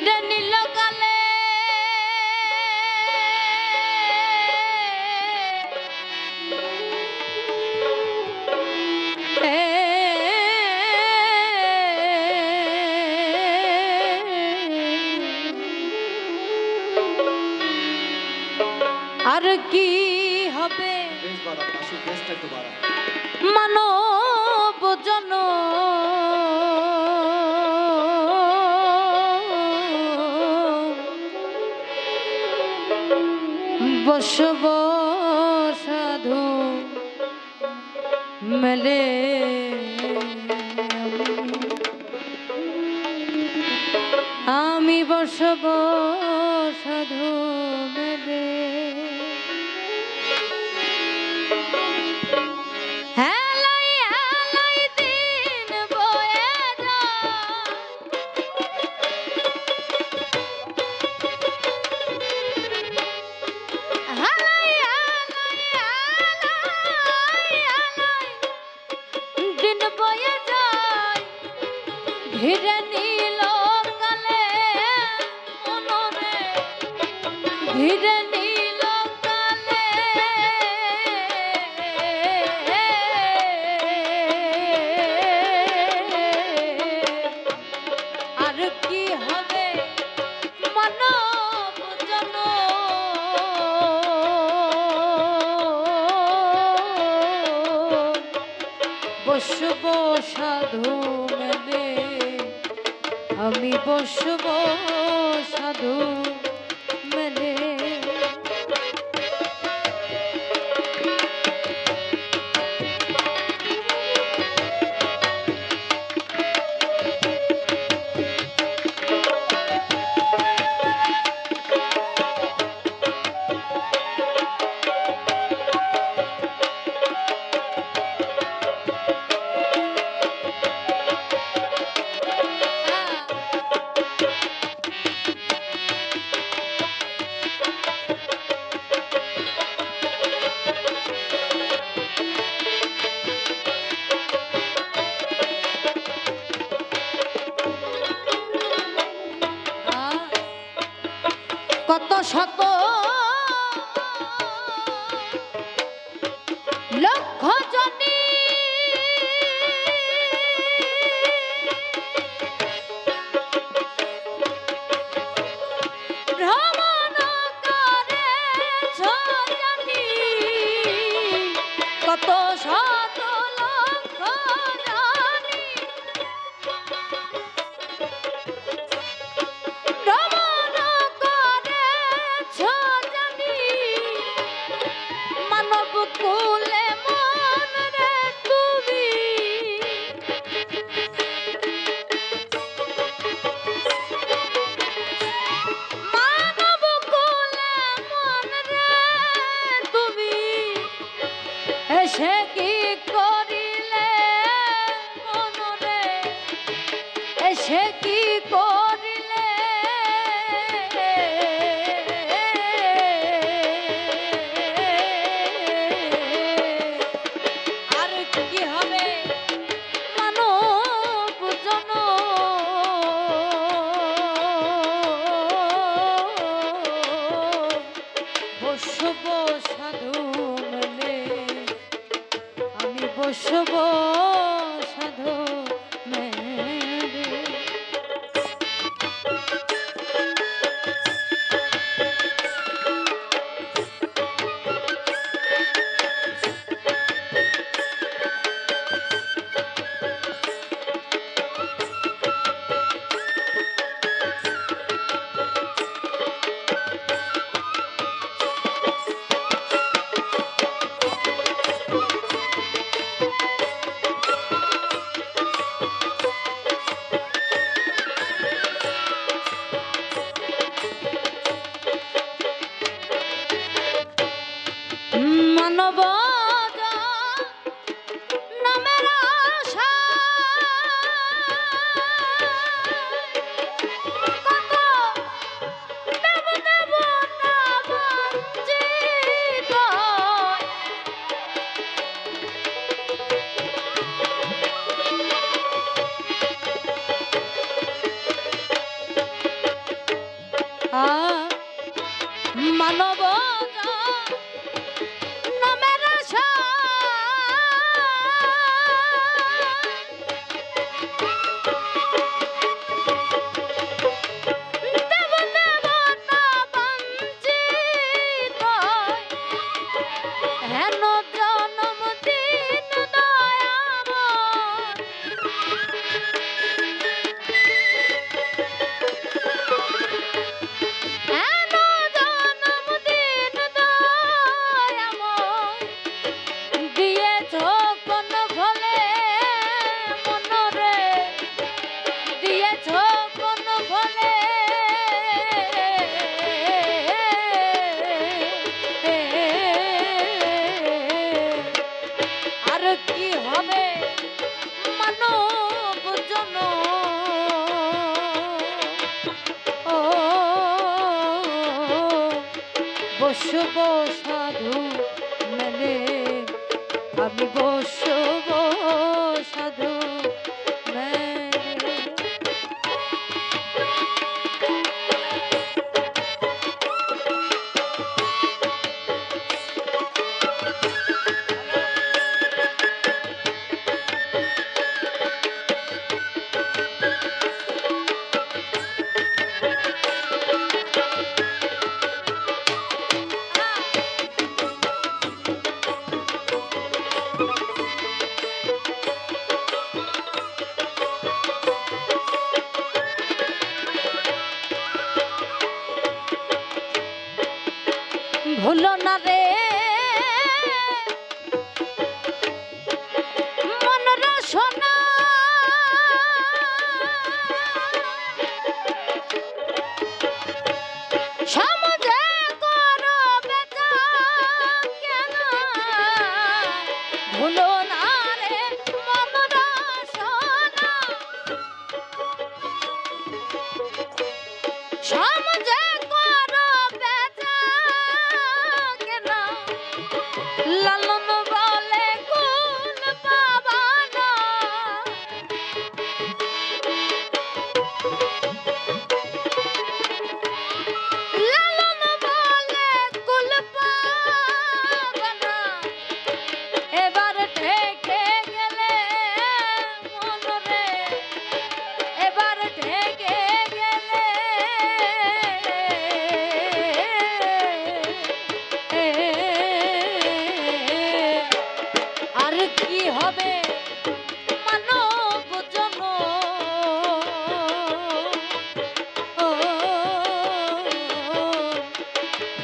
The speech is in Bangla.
ঘিরে নিল কালে। আর কি হবে? মানব জনম। বসব সাধু মেলে। আমি বসব ঘিরে নীল মনরে। আমি বসব সাধু लखो বসব সাধু মেলে আমি বসব মানব বসব সাধু মেলে। আমি বসব